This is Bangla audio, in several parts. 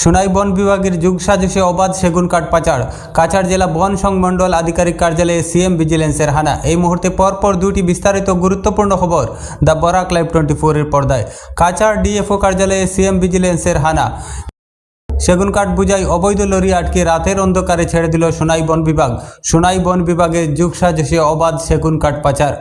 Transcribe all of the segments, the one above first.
সোনাই বন বিভাগের যুগ সাজসে অবাধ সেগুন কাঠ পাচার। কাছাড় জেলা বন সংমণ্ডল আধিকারিক কার্যালয়ে সিএম ভিজিলেন্সের হানা। এই মুহূর্তে পরপর দুটি বিস্তারিত গুরুত্বপূর্ণ খবর দ্য বরাক লাইভ টোয়েন্টি ফোরের পর্দায়। কাছাড় ডিএফও কার্যালয়ে সিএম ভিজিলেন্সের হানা। সেগুন কাঠ বুঝাই অবৈধ লরি আটকে রাতের অন্ধকারে ছেড়ে দিল সোনাই বন বিভাগ। সোনাই বন বিভাগের যুগ সাজসে অবাধ সেগুন কাঠ পাচার।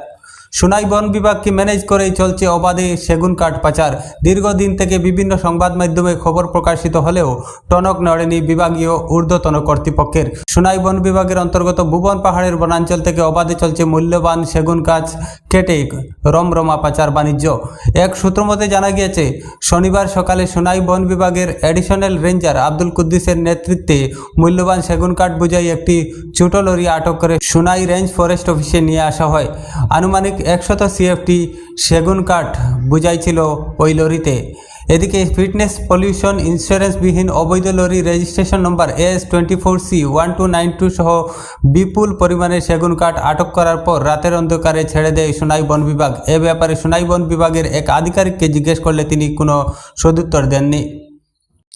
সোনাই বন বিভাগকে ম্যানেজ করেই চলছে অবাধে সেগুন কাঠ পাচার। দীর্ঘদিন থেকে বিভিন্ন সংবাদ মাধ্যমে খবর প্রকাশিত হলেও টনক নড়েনি বিভাগীয় ঊর্ধ্বতন কর্তৃপক্ষের। সোনাই বন বিভাগের অন্তর্গত ভুবন পাহাড়ের বনাঞ্চল থেকে অবাধে চলছে মূল্যবান সেগুন গাছ কেটে রমরমা পাচার বাণিজ্য। এক সূত্র মতে জানা গিয়েছে, শনিবার সকালে সোনাই বন বিভাগের অ্যাডিশনাল রেঞ্জার আব্দুল কুদ্দিসের নেতৃত্বে মূল্যবান সেগুন কাঠ বুঝাই একটি ছোট লরি আটক করে সোনাই রেঞ্জ ফরেস্ট অফিসে নিয়ে আসা হয়। আনুমানিক একশত সিএফটি সেগুন কাঠ বুঝাইছিল ওই লরিতে। এদিকে ফিটনেস পলিউশন ইন্স্যুরেন্সবিহীন অবৈধ lorry registration number S twenty four C one two nine two সহ বিপুল পরিমাণে সেগুন কাঠ আটক করার পর রাতের অন্ধকারে ছেড়ে দেয় সোনাই বন বিভাগ। এ ব্যাপারে সোনাই বন বিভাগের এক আধিকারিককে জিজ্ঞেস করলে তিনি কোনো সদুত্তর দেননি।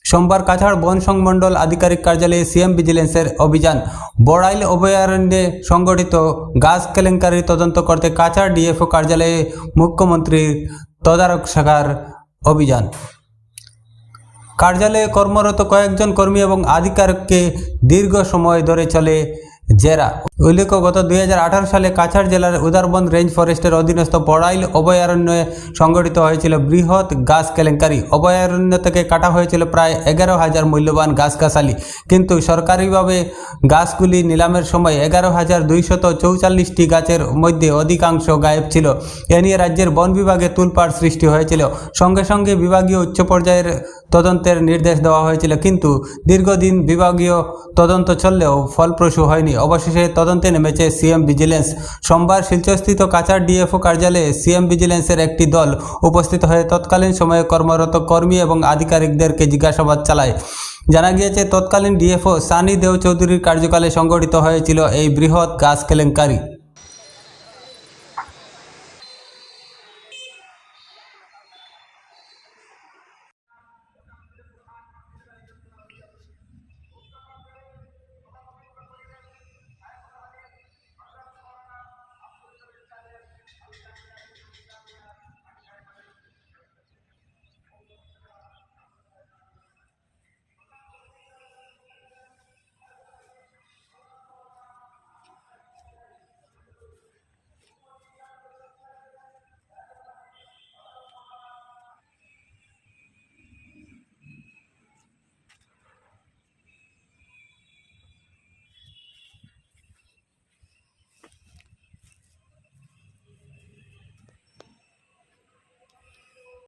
সোমবার কাছাড় বন সংমণ্ডল আধিকারিক কার্যালয়ে সিএম ভিজিলেন্সের অভিযান। বড়াইল অভয়ারণ্যে সংগঠিত গাছ কেলেঙ্কারির তদন্ত করতে কাছাড় ডিএফও কার্যালয়ে মুখ্যমন্ত্রীর তদারক শাখার অভিযান। কার্যালয়ে কর্মরত কয়েকজন কর্মী এবং আধিকারিককে দীর্ঘ সময় ধরে চলে জেরা। উল্লেখ্য, গত দুই হাজার আঠারো সালে কাছাড় জেলার উদারবন রেঞ্জ ফরেস্টের অধীনস্থ বড়াইল অভয়ারণ্যে সংগঠিত হয়েছিল বৃহৎ গাছ কেলেঙ্কারি। অভয়ারণ্য থেকে কাটা হয়েছিল প্রায় এগারো হাজার মূল্যবান গাছগাছালি কিন্তু সরকারিভাবে গাছগুলি নিলামের সময় এগারো হাজার দুইশত চৌচল্লিশটি গাছের মধ্যে অধিকাংশ গায়েব ছিল। এ নিয়ে রাজ্যের বন বিভাগে তুলপাড় সৃষ্টি হয়েছিল। সঙ্গে সঙ্গে বিভাগীয় উচ্চ পর্যায়ের তদন্তের নির্দেশ দেওয়া হয়েছিল, কিন্তু দীর্ঘদিন বিভাগীয় তদন্ত চললেও ফলপ্রসূ হয়নি। অবশেষে তদন্তে নেমেছে সিএম ভিজিলেন্স। সোমবার শিলচরস্থিত কাছাড় ডিএফও কার্যালয়ে সিএম ভিজিলেন্সের একটি দল উপস্থিত হয়ে তৎকালীন সময়ে কর্মরত কর্মী এবং আধিকারিকদেরকে জিজ্ঞাসাবাদ চালায়। জানা গিয়েছে, তৎকালীন ডিএফও সানি দেও চৌধুরীর কার্যকালে সংগঠিত হয়েছিল এই বৃহৎ গাছ কেলেঙ্কারি।